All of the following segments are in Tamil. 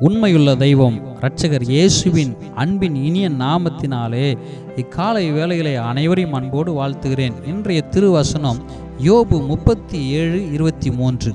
உண்மையுள்ள தெய்வம் இரட்சகர் இயேசுவின் அன்பின் இனிய நாமத்தினாலே இக்காலை வேலைகளை அனைவரையும் அன்போடு வாழ்த்துகிறேன். இன்றைய திருவசனம் யோபு முப்பத்தி ஏழு இருபத்தி மூன்று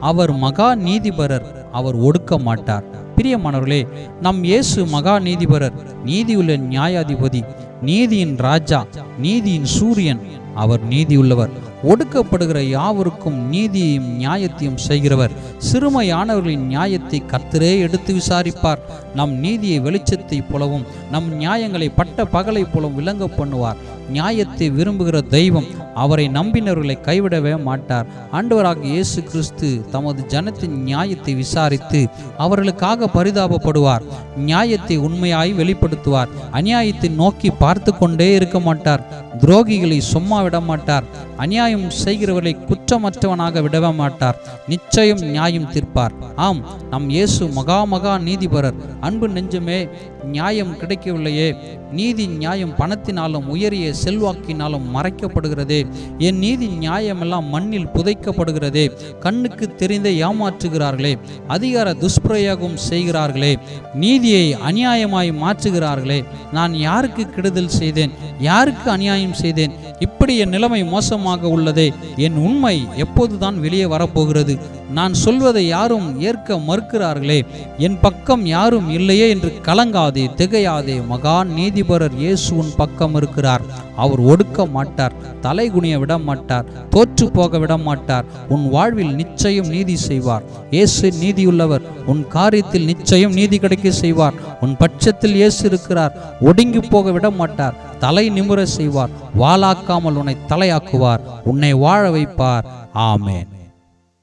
அவர் மகா நீதிபரர் அவர் ஒடுக்க மாட்டார். பிரியமானவர்களே நம் இயேசு மகா நீதிபரர் நீதியுள்ள நியாயாதிபதி நீதியின் ராஜா நீதியின் சூரியன் அவர் நீதி உள்ளவர் ஒடுக்கப்படுகிற யாவருக்கும் நீதியையும் நியாயத்தையும் செய்கிறவர். சிறுமையானவர்களின் நியாயத்தை கத்தரே எடுத்து விசாரிப்பார். நம் நீதியை வெளிச்சத்தை போலவும் நம் நியாயங்களை பட்ட பகலை போலவும் விளங்க பண்ணுவார். நியாயத்தை விரும்புகிற தெய்வம் அவரை நம்பினவர்களை கைவிடவே மாட்டார். ஆண்டவராக இயேசு கிறிஸ்து தமது ஜனத்தின் நியாயத்தை விசாரித்து அவர்களுக்காக பரிதாபப்படுவார். நியாயத்தை உண்மையாய் வெளிப்படுத்துவார். அநியாயத்தை நோக்கி பார்த்து கொண்டே இருக்க மாட்டார். துரோகிகளை சும்மா விட மாட்டார். அநியாயம் செய்கிறவர்களை குற்றமற்றவனாக விடவே மாட்டார். நிச்சயம் நியாயம் தீர்ப்பார். ஆம் நம் இயேசு மகா மகா நீதிபரர். அன்பு நெஞ்சமே நியாயம் கிடைக்கவில்லையே. நீதி நியாயம் பணத்தினாலும் உயரிய செல்வாக்கினாலும் மறைக்கப்படுகிறதே. என் நீதி நியாயமெல்லாம் மண்ணில் புதைக்கப்படுகிறதே. கண்ணுக்கு தெரிந்தே ஏமாற்றுகிறார்களே. அதிகார துஷ்பிரயோகம் செய்கிறார்களே. நீதியை அநியாயமாய் மாற்றுகிறார்களே. நான் யாருக்கு கெடுதல் செய்தேன்? யாருக்கு அநியாயம் செய்தேன். இப்படி என் நிலைமை மோசமாக உள்ளதே. என் உண்மை எப்போதுதான் வெளியே வரப்போகிறது. நான் சொல்வதை யாரும் ஏற்க மறுக்கிறார்களே. என் பக்கம் யாரும் இல்லையே என்று கலங்காதே திகையாதே மகா நீதிபரர் இயேசுவின் உன் பக்கம் இருக்கிறார். அவர் ஒடுக்க மாட்டார் தலைகுனிய விட மாட்டார் தோற்று போக விட மாட்டார் உன் வாழ்வில் நிச்சயம் நீதி செய்வார். இயேசு நீதியுள்ளவர் உன் காரியத்தில் நிச்சயம் நீதி கிடைக்க செய்வார். உன் பட்சத்தில் இயேசு இருக்கிறார் ஒடுங்கி போக விட மாட்டார் தலை நிமுற செய்வார் வாளாக்காமல் உன்னை தலையாக்குவார் உன்னை வாழ வைப்பார். ஆமேன்.